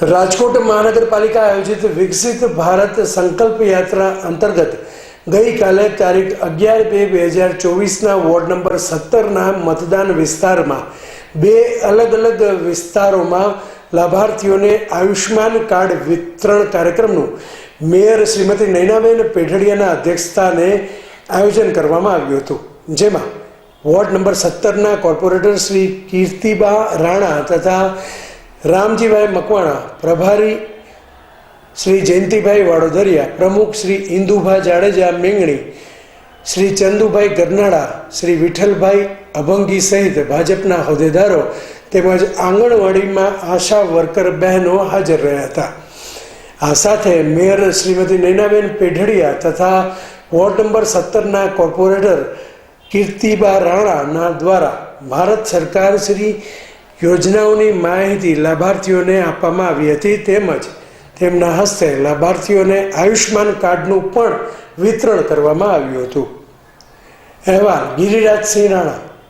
રાજકોટ મહાનગરપાલિકા આયોજિત વિકસિત ભારત સંકલ્પ યાત્રા અંતર્ગત ગઈકાલે તારીખ અગિયાર બે બે હજાર ચોવીસના વોર્ડ નંબર સત્તરના મતદાન વિસ્તારમાં બે અલગ અલગ વિસ્તારોમાં લાભાર્થીઓને આયુષ્માન કાર્ડ વિતરણ કાર્યક્રમનું મેયર શ્રીમતી નૈનાબેન પેઢડિયાના અધ્યક્ષસ્થાને આયોજન કરવામાં આવ્યું હતું. જેમાં વોર્ડ નંબર સત્તરના કોર્પોરેટર શ્રી કીર્તિબા રાણા તથા રામજીભાઈ મકવાણા, પ્રભારી શ્રી જયંતિભાઈ વાડોદરિયા, પ્રમુખ શ્રી ઇન્દુભા જાડેજા મેંગણી, શ્રી ચંદુભાઈ ગરનાળા, શ્રી વિઠ્ઠલભાઈ અભંગી સહિત ભાજપના હોદ્દેદારો તેમજ આંગણવાડીમાં આશા વર્કર બહેનો હાજર રહ્યા હતા. આ સાથે મેયર શ્રીમતી નૈનાબેન પેઢડિયા તથા વોર્ડ નંબર સત્તરના કોર્પોરેટર કીર્તિબા રાણાના દ્વારા ભારત સરકાર શ્રી યોજનાઓની માહિતી લાભાર્થીઓને આપવામાં આવી હતી તેમજ તેમના હસ્તે લાભાર્થીઓને આયુષ્માન કાર્ડનું પણ વિતરણ કરવામાં આવ્યું હતું. અહેવાલ ગિરિરાજસિંહ રાણા.